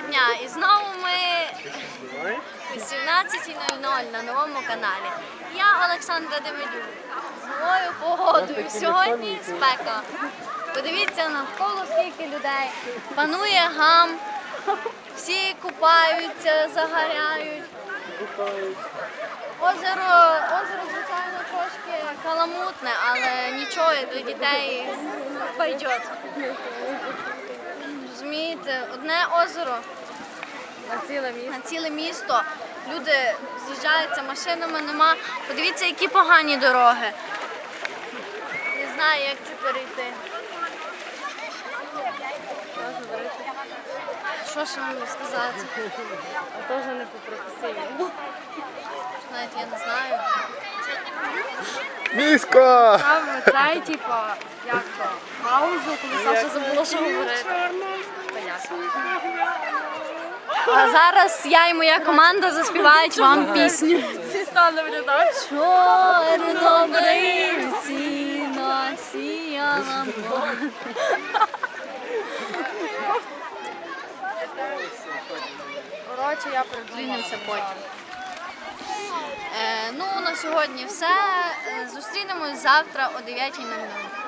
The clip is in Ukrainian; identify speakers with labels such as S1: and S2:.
S1: дня! І знову ми о 18.00 на новому каналі. Я Олександра Демидюк. З новою погодою. Сьогодні спека. Подивіться навколо скільки людей. Панує гам. Всі купаються, загоряють. Озеро, озеро, звичайно, нічого для дітей пойдет. Розумієте, одне озеро
S2: На ціле місто.
S1: на ціле місто. Люди з'їжджаються, машинами нема. Подивіться, які погані дороги. Не знаю, як це перейти. Що ж вам сказати?
S2: А теж не по професійному.
S1: Навіть я не знаю.
S3: Міська!
S2: Там цей, типу, як то, паузу, коли Саша забула, що говорити.
S1: А зараз я і моя команда заспівають вам пісню.
S2: Всі стали виглядач.
S1: Чорнобривці насіяла.
S2: Коротше, я придумала.
S1: Зустрінемося потім. Сьогодні все. Е, Зустрінемось завтра о 9.00.